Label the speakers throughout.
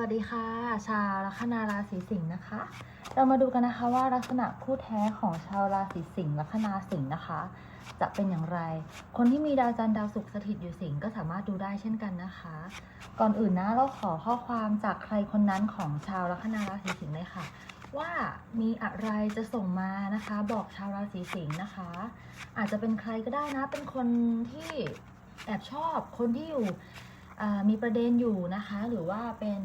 Speaker 1: วัสดีค่ะ ชาวลัคนาราศีสิงห์นะคะ เรามาดูกันนะคะว่าลักษณะคู่แท้ของชาวราศีสิงห์ลัคนาสิงห์นะคะ จะเป็นอย่างไร คนที่มีดาวจันทร์ดาวศุกร์สถิตอยู่สิงห์ก็สามารถดูได้เช่นกันนะคะ ก่อนอื่นนะเราขอข้อความจากใครคนนั้นของชาวลัคนาราศีสิงห์เลยค่ะ ว่ามีอะไรจะส่งมานะคะ บอกชาวราศีสิงห์นะคะ อาจจะเป็นใครก็ได้นะเป็นคนที่แอบชอบคนที่อยู่ มีประเด็นอยู่นะคะ หรือว่าเป็น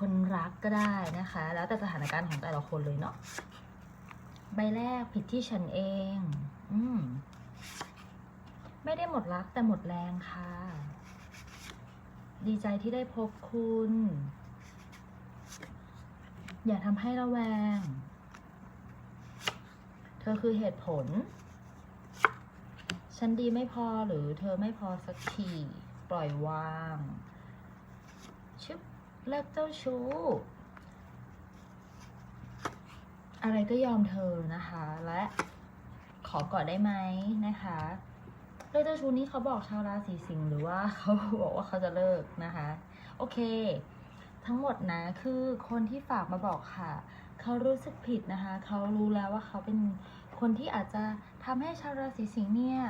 Speaker 1: คนรักก็ได้นะคะ แล้วแต่สถานการณ์ของแต่ละคนเลยเนาะใบแรกผิดที่ฉันเอง อืมไม่ได้หมดรักแต่หมดแรงค่ะ ดีใจที่ได้พบคุณ อย่าทำให้ระแวง เธอคือเหตุผล ฉันดีไม่พอหรือเธอไม่พอสักที ปล่อยวางชึบเลิกเจ้าชู้ อะไรก็ยอมเธอนะคะ และขอกอดได้ไหมนะคะเลิกเจ้าชู้นี่เขาบอกชาวราศีสิงห์หรือว่าเขาบอกว่าเขาจะเลิกนะคะ โอเค ทั้งหมดนะคือคนที่ฝากมาบอกค่ะ เขารู้สึกผิดนะคะ เขารู้แล้วว่าเขาเป็นคนที่อาจจะทำให้ชาวราศีสิงห์เนี่ย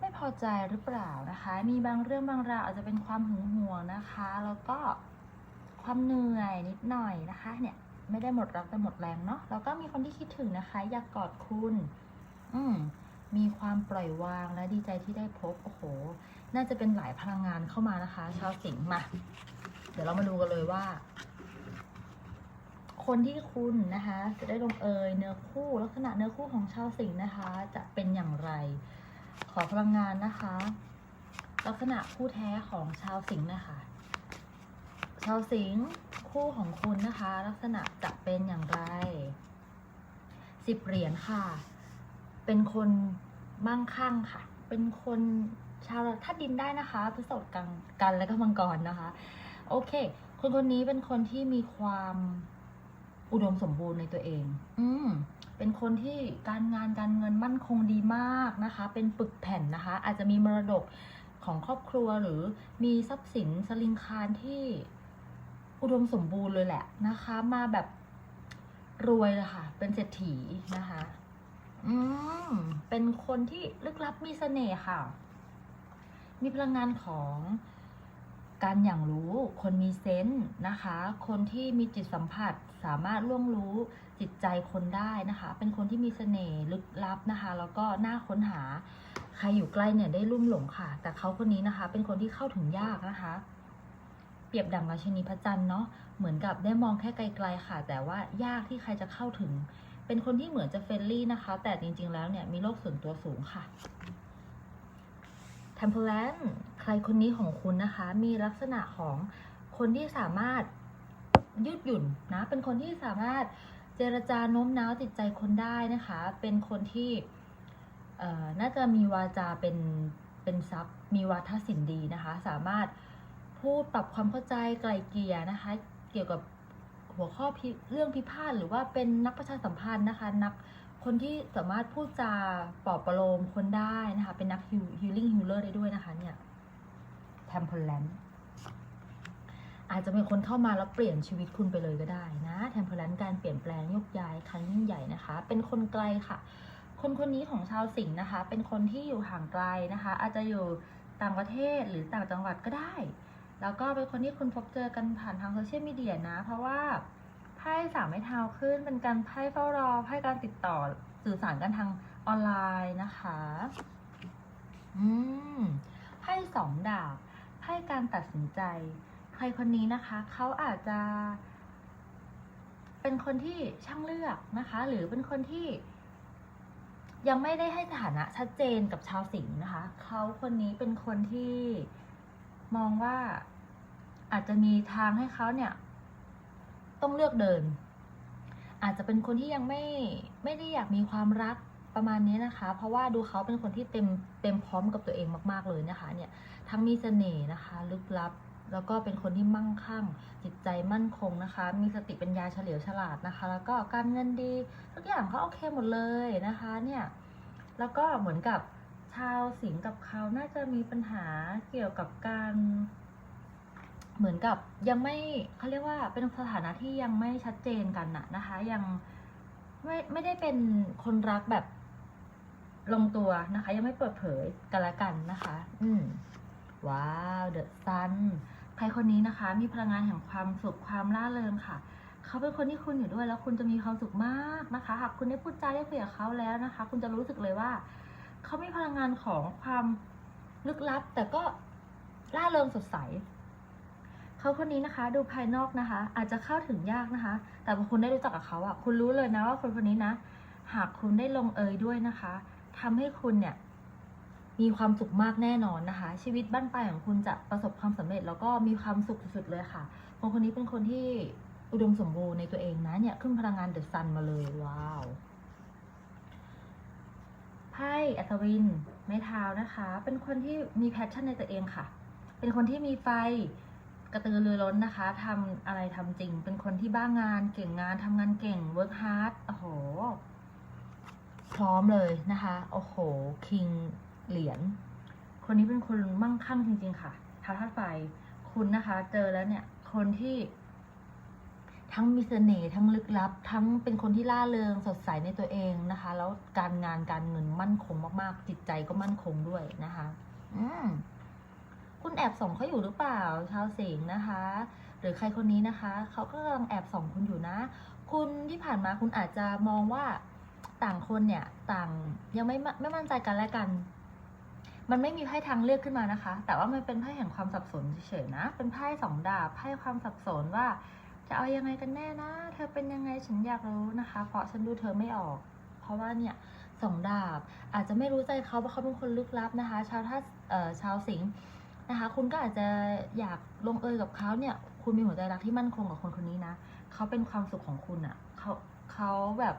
Speaker 1: ไม่พอใจหรือเปล่านะคะ มีบางเรื่องบางราวอาจจะเป็นความหึงหวงนะคะ แล้วก็ความเหนื่อยนิดหน่อยนะคะเนี่ยไม่ได้หมดรักแต่หมดแรงเนาะแล้วก็มีคนที่คิดถึงนะคะ อยากกอดคุณ อืมมีความปล่อยวางและดีใจที่ได้พบโอ้โห น่าจะเป็นหลายพลังงานเข้ามานะคะ ชาวสิงห์มา เดี๋ยวเรามาดูกันเลยว่า คนที่คุณนะคะ จะได้ลงเอยเนื้อคู่ลักษณะเนื้อคู่ของชาวสิงห์นะคะ จะเป็นอย่างไร ขอพลังงานนะคะ ลักษณะคู่แท้ของชาวสิงห์นะคะ ชาวสิงห์คู่ของคุณนะคะ ลักษณะจะเป็นอย่างไรสิบเหรียญค่ะ เป็นคนมั่งคั่งค่ะ เป็นคนชาวถ้าดินได้นะคะพฤษภกันกันและก็มังกรนะคะ โอเค คนคนนี้เป็นคนที่มีความ อุดมสมบูรณ์ในตัวเอง อืมเป็นคนที่การงานการเงินมั่นคงดีมากนะคะ เป็นปึกแผ่นนะคะ อาจจะมีมรดกของครอบครัวหรือมีทรัพย์สินสลิงคารที่อุดมสมบูรณ์เลยแหละนะคะ มาแบบรวยเลยค่ะ เป็นเศรษฐีนะคะ อืม เป็นคนที่ลึกลับมีเสน่ห์ค่ะ มีพลังงานของ การอย่างรู้คนมีเซนส์นะคะ คนที่มีจิตสัมผัสสามารถล่วงรู้จิตใจคนได้นะคะ เป็นคนที่มีเสน่ห์ลึกลับนะคะ แล้วก็น่าค้นหา ใครอยู่ใกล้เนี่ยได้ลุ่มหลงค่ะ แต่เขาคนนี้นะคะ เป็นคนที่เข้าถึงยากนะคะ เปรียบดังราชนีพระจันทร์เนาะ เหมือนกับได้มองแค่ไกลๆค่ะ แต่ว่ายากที่ใครจะเข้าถึง เป็นคนที่เหมือนจะเฟรนลี่นะคะ แต่จริงๆแล้วเนี่ยมีโลกส่วนตัวสูงค่ะ t ใครคนนี้ของคุณนะคะ มีลักษณะของคนที่สามารถยืดหยุ่นนะ เป็นคนที่สามารถเจรจาโน้มน้าวจิตใจคนได้นะคะ เป็นคนที่น่าจะมีวาจาเป็นเป็นทรัพย์มีวาทศิลป์ดีนะคะ สามารถพูดปรับความเข้าใจไกลเกลี่ยนะคะ เกี่ยวกับหัวข้อเรื่องพิพาทหรือว่าเป็นนักประชาสัมพันธ์นะคะ นักคนที่สามารถพูดจาปลอบประโลมคนได้นะคะ เป็นนักฮิลลิ่งฮิลเลอร์ได้ด้วยนะคะเนี่ย แทมเพลแลนอาจจะเป็นคนเข้ามาแล้วเปลี่ยนชีวิตคุณไปเลยก็ได้นะแทมเพลนการเปลี่ยนแปลงยกย้ายครั้งยิ่งใหญ่นะคะ เป็นคนไกลค่ะ คนคนนี้ของชาวสิงห์นะคะ เป็นคนที่อยู่ห่างไกลนะคะ อาจจะอยู่ต่างประเทศหรือต่างจังหวัดก็ได้ แล้วก็เป็นคนที่คุณพบเจอกันผ่านทางโซเชียลมีเดียนะ เพราะว่าไพ่สามไม้เท้าขึ้นเป็นการไพ่เฝ้ารอไพ่การติดต่อสื่อสารกันทางออนไลน์นะคะ อืมไพ่สองดาบ ไพ่การตัดสินใจ ใครคนนี้นะคะเขาอาจจะ เป็นคนที่ช่างเลือกนะคะ หรือเป็นคนที่ ยังไม่ได้ให้สถานะชัดเจนกับชาวสิงห์นะคะเขาคนนี้เป็นคนที่มองว่าอาจจะมีทางให้เขาเนี่ย ต้องเลือกเดิน อาจจะเป็นคนที่ยังไม่ไม่ได้อยากมีความรัก ประมาณนี้นะคะ เพราะว่าดูเขาเป็นคนที่เต็มเต็มพร้อมกับตัวเองมาก ๆเลยนะคะเนี่ยทั้งมีเสน่ห์นะคะ ลึกลับ แล้วก็เป็นคนที่มั่งคั่ง จิตใจมั่นคงนะคะ มีสติปัญญาเฉลียวฉลาดนะคะ แล้วก็การเงินดีทุกอย่างเขาโอเคหมดเลยนะคะเนี่ยแล้วก็เหมือนกับชาวสิงกับเขาน่าจะมีปัญหาเกี่ยวกับการเหมือนกับยังไม่เขาเรียกว่าเป็นสถานะที่ยังไม่ชัดเจนกันน่ะนะคะ ยังไม่ไม่ได้เป็นคนรักแบบ ลงตัวนะคะ ยังไม่เปิดเผยกันละกันนะคะ อืมว้าวเดอะซันใครคนนี้นะคะ มีพลังงานแห่งความสุขความร่าเริงค่ะ เขาเป็นคนที่คุณอยู่ด้วยแล้วคุณจะมีความสุขมากนะคะ หากคุณได้พูดจาได้คุยกับเขาแล้วนะคะ คุณจะรู้สึกเลยว่า เขามีพลังงานของความลึกลับ แต่ก็ร่าเริงสดใส เขาคนนี้นะคะ ดูภายนอกนะคะ อาจจะเข้าถึงยากนะคะ แต่พอคุณได้รู้จักกับเขาอะคุณรู้เลยนะว่าคนคนนี้นะ หากคุณได้ลงเอยด้วยนะคะ ทำให้คุณเนี่ยมีความสุขมากแน่นอนนะคะ ชีวิตบ้านปลายของคุณจะประสบความสำเร็จ แล้วก็มีความสุขสุดๆเลยค่ะคนคนนี้เป็นคนที่อุดมสมบูรณ์ในตัวเองนะเนี่ยขึ้นพลังงานเดอะซันมาเลยว้าวไพ่อัศวินไม้เท้านะคะ เป็นคนที่มีแพชชั่นในตัวเองค่ะ เป็นคนที่มีไฟกระตือรือร้นนะคะทำอะไรทำจริง เป็นคนที่บ้างงานเก่งงานทำงานเก่ง work hard โอ้โห พร้อมเลยนะคะ โอ้โห คิงเหรียญ คนนี้เป็นคนมั่งคั่งจริง ๆ ค่ะท้าทาไฟคุณนะคะ เจอแล้วเนี่ย คนที่ ทั้งมีเสน่ห์ทั้งลึกลับ ทั้งเป็นคนที่ล่าเริงสดใสในตัวเองนะคะ แล้วการงานการเงินมั่นคงมากๆ จิตใจก็มั่นคงด้วยนะคะ อืมคุณแอบส่องเขาอยู่หรือเปล่า ชาวสิงห์นะคะ หรือใครคนนี้นะคะ เขาก็กำลังแอบส่องคุณอยู่นะ คุณที่ผ่านมาคุณอาจจะมองว่า ต่างคนเนี่ยต่างยังไม่ไม่มั่นใจกันและกัน มันไม่มีไพ่ทางเลือกขึ้นมานะคะ แต่ว่ามันเป็นไพ่แห่งความสับสนเฉยๆนะ เป็นไพ่สองดาบไพ่ความสับสนว่า จะเอายังไงกันแน่นะ เธอเป็นยังไงฉันอยากรู้นะคะ เพราะฉันดูเธอไม่ออก เพราะว่าเนี่ยสองดาบอาจจะไม่รู้ใจเขาเพราะเขาเป็นคนลึกลับนะคะ ชาวท่าเอ่อชาวสิงห์นะคะ คุณก็อาจจะอยากลงเอยกับเขาเนี่ย คุณมีหัวใจรักที่มั่นคงกับคนคนนี้นะเขาเป็นความสุขของคุณอะ่ะเขาเขาแบบ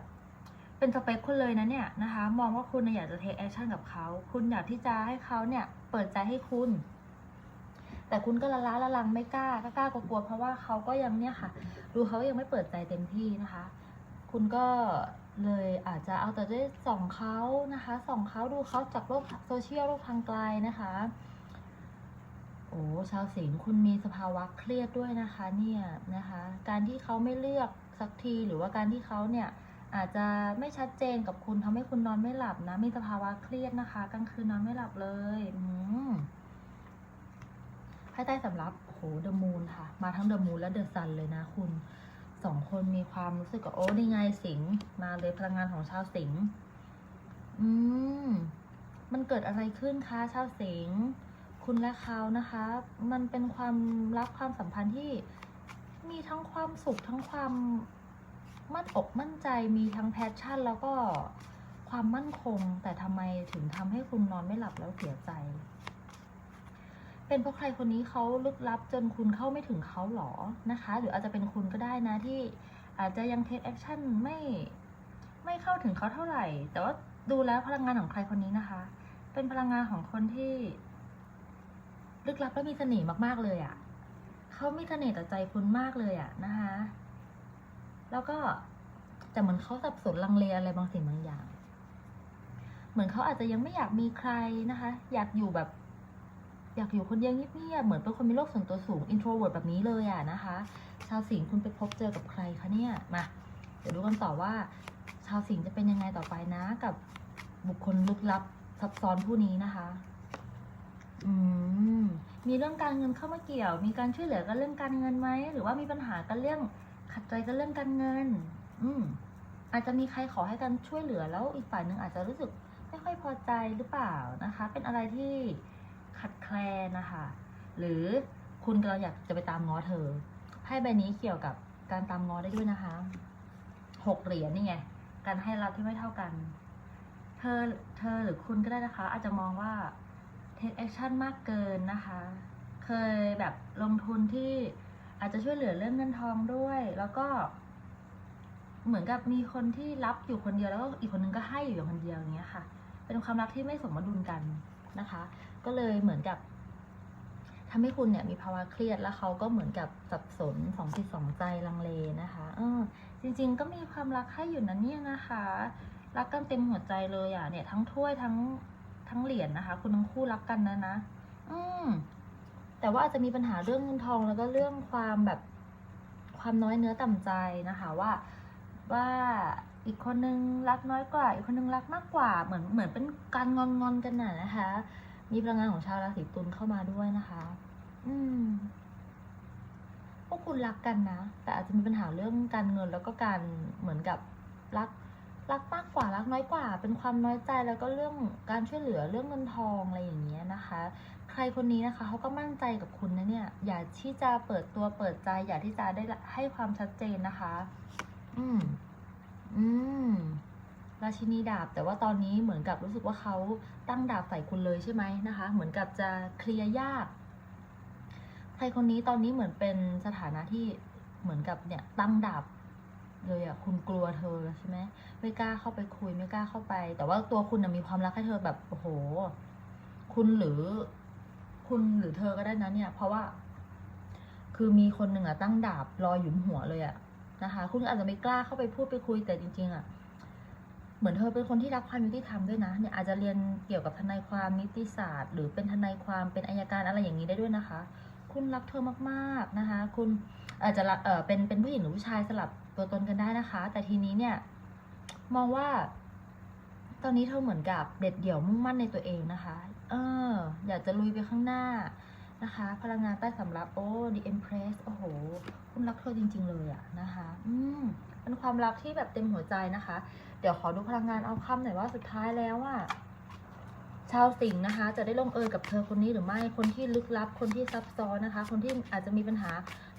Speaker 1: เป็นสเปคคุณเลยนะเนี่ยนะคะ มองว่าคุณน่ะอยากจะเทคแอคชั่นกับเขา คุณอยากที่จะให้เขาเนี่ย เปิดใจให้คุณ แต่คุณก็ละล้าละลังไม่กล้ากล้ากลัวเพราะว่าเขาก็ยังเนี่ยค่ะ ดูเขายังไม่เปิดใจเต็มที่นะคะ คุณก็เลยอาจจะเอาแต่ได้ส่องเขานะคะส่องเขาดูเขาจากโลกโซเชียลโลกทางไกลนะคะโอ้ชาวสิงห์คุณมีสภาวะเครียดด้วยนะคะ เนี่ยนะคะ การที่เขาไม่เลือกสักทีหรือว่าการที่เขาเนี่ย อาจจะไม่ชัดเจนกับคุณทำให้คุณนอนไม่หลับนะ มีสภาวะเครียดนะคะกลางคืนนอนไม่หลับเลยอืมไพ่ใต้สำรับโหเดอะมูนค่ะ มาทั้งเดอะมูนและเดอะซันเลยนะคุณสองคนมีความรู้สึกกับโอ้นี่ไงสิงมาเลยพลังงานของชาวสิงอืมมันเกิดอะไรขึ้นคะชาวสิงคุณและเขานะคะ มันเป็นความรักความสัมพันธ์ที่มีทั้งความสุขทั้งความ มั่นอกมั่นใจมีทั้งแพชชั่น แล้วก็ความมั่นคง แต่ทำไมถึงทำให้คุณนอนไม่หลับแล้วเสียใจ เป็นเพราะใครคนนี้เขาลึกลับจนคุณเข้าไม่ถึงเขาหรอนะคะ หรืออาจจะเป็นคุณก็ได้นะที่อาจจะยังเทคแอคชั่นไม่ไม่เข้าถึงเขาเท่าไหร่ แต่ว่าดูแล้วพลังงานของใครคนนี้นะคะ เป็นพลังงานของคนที่ ลึกลับและมีเสน่ห์มากๆเลยอะ่ะเขามีเสน่ห์ต่อใจคุณมากเลยอะ่ะนะคะ แล้วก็ แต่เหมือนเขาสับสนลังเลอะไรบางสิ่งบางอย่าง เหมือนเขาอาจจะยังไม่อยากมีใครนะคะ อยากอยู่แบบ อยากอยู่คนเดียวเงียบๆเหมือนเป็นคนมีโลกส่วนตัวสูง introvert แบบนี้เลยอะนะคะ ชาวสิงห์คุณไปพบเจอกับใครคะเนี่ยมาเดี๋ยวดูกันต่อว่า ชาวสิงห์จะเป็นยังไงต่อไปนะกับบุคคลลึกลับซับซ้อนผู้นี้นะคะ อืม มีเรื่องการเงินเข้ามาเกี่ยว มีการช่วยเหลือกันเรื่องการเงินไหม หรือว่ามีปัญหากันเรื่องขัดใจกันเรื่องการเงิน อืมอาจจะมีใครขอให้กันช่วยเหลือแล้วอีกฝ่ายหนึ่งอาจจะรู้สึกไม่ค่อยพอใจหรือเปล่านะคะ เป็นอะไรที่ขัดแคลนนะคะ หรือคุณกำลังอยากจะไปตามง้อเธอไพ่ใบนี้เกี่ยวกับการตามง้อได้ด้วยนะคะหกเหรียญนี่ไงการให้รับที่ไม่เท่ากัน เธอเธอหรือคุณก็ได้นะคะ อาจจะมองว่า take action มากเกินนะคะ เคยแบบลงทุนที่อาจจะช่วยเหลือเรื่องเงินทองด้วย แล้วก็ เหมือนกับมีคนที่รับอยู่คนเดียวแล้วก็อีกคนนึงก็ให้อยู่คนเดียวอย่างเงี้ยค่ะ เป็นความรักที่ไม่สมดุลกันนะคะ ก็เลยเหมือนกับทำให้คุณเนี่ยมีภาวะเครียดแล้วเขาก็เหมือนกับสับสนสองจิตสองใจลังเลนะคะเออจริง ๆ ก็มีความรักให้อยู่นั้นเนี่ยนะคะ รักกันเต็มหัวใจเลยอะเนี่ย ทั้งถ้วยทั้งทั้งเหรียญนะคะ คุณทั้งคู่รักกันนะนะ อืมแต่ว่าอาจจะมีปัญหาเรื่องเงินทองแล้วก็เรื่องความแบบความน้อยเนื้อต่ำใจนะคะว่า ว่าอีกคนนึงรักน้อยกว่า อีกคนนึงรักมากกว่า เหมือนเหมือนเป็นการงอนงอนกันน่ะนะคะ มีพลังงานของชาวราศีตุลเข้ามาด้วยนะคะ อืมพวกคุณรักกันนะ แต่อาจจะมีปัญหาเรื่องการเงินแล้วก็การเหมือนกับรักรักมากกว่ารักน้อยกว่า เป็นความน้อยใจแล้วก็เรื่องการช่วยเหลือเรื่องเงินทองอะไรอย่างเงี้ยนะคะ ใครคนนี้นะคะเขาก็มั่นใจกับคุณนะเนี่ย อย่าที่จะเปิดตัวเปิดใจ อย่าที่จะได้ให้ความชัดเจนนะคะ อืม อืม ราชินีดาบ แต่ว่าตอนนี้เหมือนกับรู้สึกว่าเขาตั้งดาบใส่คุณเลยใช่ไหมนะคะ เหมือนกับจะเคลียร์ยากใครคนนี้ตอนนี้เหมือนเป็นสถานะที่เหมือนกับเนี่ยตั้งดาบเลยอะคุณกลัวเธอใช่ไหมไม่กล้าเข้าไปคุยไม่กล้าเข้าไป แต่ว่าตัวคุณมีความรักให้เธอแบบโอ้โห คุณหรือ คุณหรือเธอก็ได้นะเนี่ย เพราะว่า คือมีคนหนึ่งอะตั้งดาบรอหยุมหัวเลยอะ นะคะ คุณอาจจะไม่กล้าเข้าไปพูดไปคุยแต่จริงๆอะเหมือนเธอเป็นคนที่รักความยุติธรรมด้วยนะเนี่ยอาจจะเรียนเกี่ยวกับทนายความนิติศาสตร์ หรือเป็นทนายความเป็นอายการอะไรอย่างนี้ได้ด้วยนะคะ คุณรักเธอมากๆนะคะ คุณอาจจะเออเป็นเป็นผู้หญิงหรือผู้ชายสลับตัวตนกันได้นะคะ แต่ทีนี้เนี่ย มองว่า ตอนนี้เธอเหมือนกับเด็ดเดี่ยวมุ่งมั่นในตัวเองนะคะ เออ อยากจะลุยไปข้างหน้า นะคะ พลังงานใต้สำรับ โอ้ The Empress โอ้โห คุณรักเธอจริง ๆ เลยอะนะคะ อืมเป็นความรักที่แบบเต็มหัวใจนะคะ เดี๋ยวขอดูพลังงานเอาคำหน่อยว่าสุดท้ายแล้วอะชาวสิงห์นะคะ จะได้ลงเอยกับเธอคนนี้หรือไม่ คนที่ลึกลับ คนที่ซับซ้อนนะคะ คนที่อาจจะมีปัญหา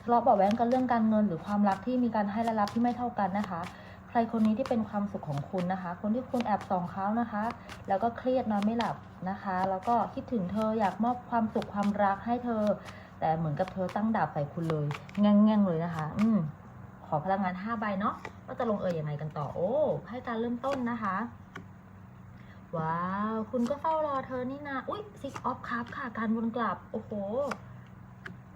Speaker 1: ทะเลาะเบาะแว้งกันเรื่องการเงิน หรือความรักที่มีการให้และรับที่ไม่เท่ากันนะคะ ใครคนนี้ที่เป็นความสุขของคุณนะคะ คนที่คุณแอบส่องเขานะคะ แล้วก็เครียดนอนไม่หลับนะคะ แล้วก็คิดถึงเธออยากมอบความสุขความรักให้เธอ แต่เหมือนกับเธอตั้งดาบใส่คุณเลยแง่งๆเลยนะคะ อืมขอพลังงาน5ใบเนาะว่าจะลงเอยยังไงกันต่อ โอ้ให้การเริ่มต้นนะคะว้าว คุณก็เฝ้ารอเธอนี่นะ อุ้ย six of cup ค่ะ การวนกลับ โอ้โห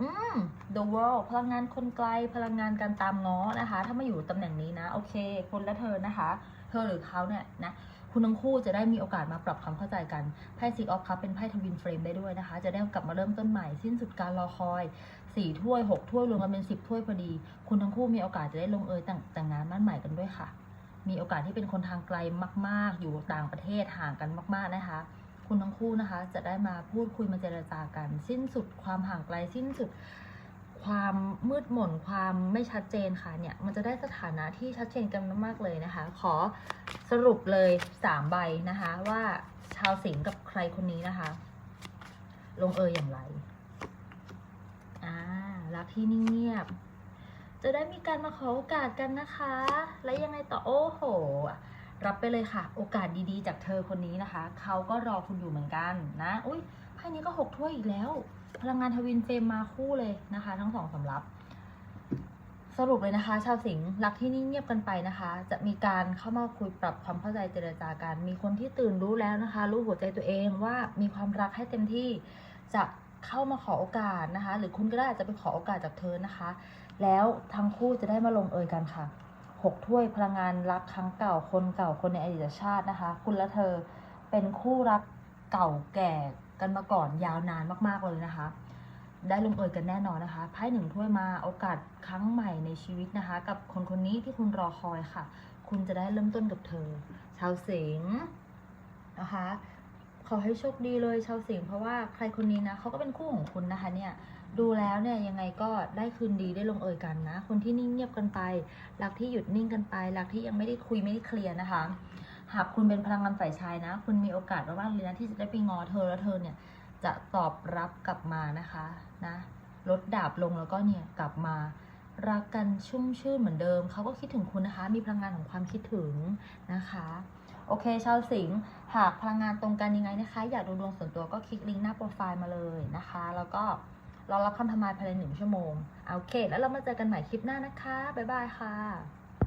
Speaker 1: อืม the world พลังงานคนไกล พลังงานการตามง้อนะคะ ถ้ามาอยู่ตำแหน่งนี้นะ โอเคคุณและเธอนะคะ เธอหรือเขาเนี่ยนะ คุณทั้งคู่จะได้มีโอกาสมาปรับความเข้าใจกัน ไพ่ six of cup เป็นไพ่ทวินเฟรมได้ด้วยนะคะ จะได้กลับมาเริ่มต้นใหม่ สิ้นสุดการรอคอยสี่ถ้วยหกถ้วยรวมกันเป็นสิบถ้วยพอดี คุณทั้งคู่มีโอกาสจะได้ลงเอยแต่งแต่งงานมั่นใหม่กันด้วยค่ะ มีโอกาสที่เป็นคนทางไกลมาก ๆ อยู่ต่างประเทศห่างกันมาก ๆนะคะ คุณทั้งคู่นะคะ จะได้มาพูดคุยมาเจรจากัน สิ้นสุดความห่างไกลสิ้นสุดความมืดหม่นความไม่ชัดเจนค่ะเนี่ยมันจะได้สถานะที่ชัดเจนกันมากๆเลยนะคะ ขอสรุปเลยสามใบนะคะว่าชาวสิงกับใครคนนี้นะคะ ลงเอยอย่างไรอ่ารักที่นิ่งเงียบ จะได้มีการมาขอโอกาสกันนะคะ แล้วยังไงต่อโอ้โห รับไปเลยค่ะ โอกาสดีๆ จากเธอคนนี้นะคะ เขาก็รอคุณอยู่เหมือนกันนะ อุ้ยไพ่นี้ก็หกถ้วยอีกแล้ว พลังงานทวินเฟรมมาคู่เลยนะคะ ทั้งสองสำรับ สรุปเลยนะคะ ชาวสิงห์รักที่นิ่เงียบกันไปนะคะ จะมีการเข้ามาคุยปรับความเข้าใจเจรจากัน มีคนที่ตื่นรู้แล้วนะคะ รู้หัวใจตัวเองว่ามีความรักให้เต็มที่จะเข้ามาขอโอกาสนะคะ หรือคุณก็ได้อาจจะไปขอโอกาสจากเธอนะคะ แล้วทั้งคู่จะได้มาลงเอยกันค่ะ หกถ้วยพลังงานรักครั้งเก่าคนเก่าคนในอดีตชาตินะคะ คุณและเธอเป็นคู่รักเก่าแก่กันมาก่อนยาวนานมากๆเลยนะคะ ได้ลงเอยกันแน่นอนนะคะไพ่หนึ่งถ้วยมาโอกาสครั้งใหม่ในชีวิตนะคะ กับคนคนนี้ที่คุณรอคอยค่ะ คุณจะได้เริ่มต้นกับเธอ ชาวสิงห์นะคะขอให้โชคดีเลยชาวสิงห์เพราะว่าใครคนนี้นะเขาก็เป็นคู่ของคุณนะคะเนี่ย ดูแล้วเนี่ยยังไงก็ได้คืนดีได้ลงเอยกันนะ คนที่นิ่งเงียบกันไป รักที่หยุดนิ่งกันไป รักที่ยังไม่ได้คุยไม่ได้เคลียร์นะคะ หากคุณเป็นพลังงานฝ่ายชายนะ คุณมีโอกาสมากๆเลยนะที่จะได้ไปงอเธอแล้วเธอเนี่ยจะตอบรับกลับมานะคะนะลดดาบลงแล้วก็เนี่ยกลับมารักกันชุ่มชื่นเหมือนเดิม เขาก็คิดถึงคุณนะคะ มีพลังงานของความคิดถึงนะคะ โอเค ชาวสิงห์หากพลังงานตรงกันยังไงนะคะ อยากดูดวงส่วนตัวก็คลิกลิงก์หน้าโปรไฟล์มาเลยนะคะ แล้วก็ รอรับคำทำนายภายในหนึ่งชั่วโมงโอเค แล้วเรามาเจอกันใหม่คลิปหน้านะคะ บ๊ายบายค่ะ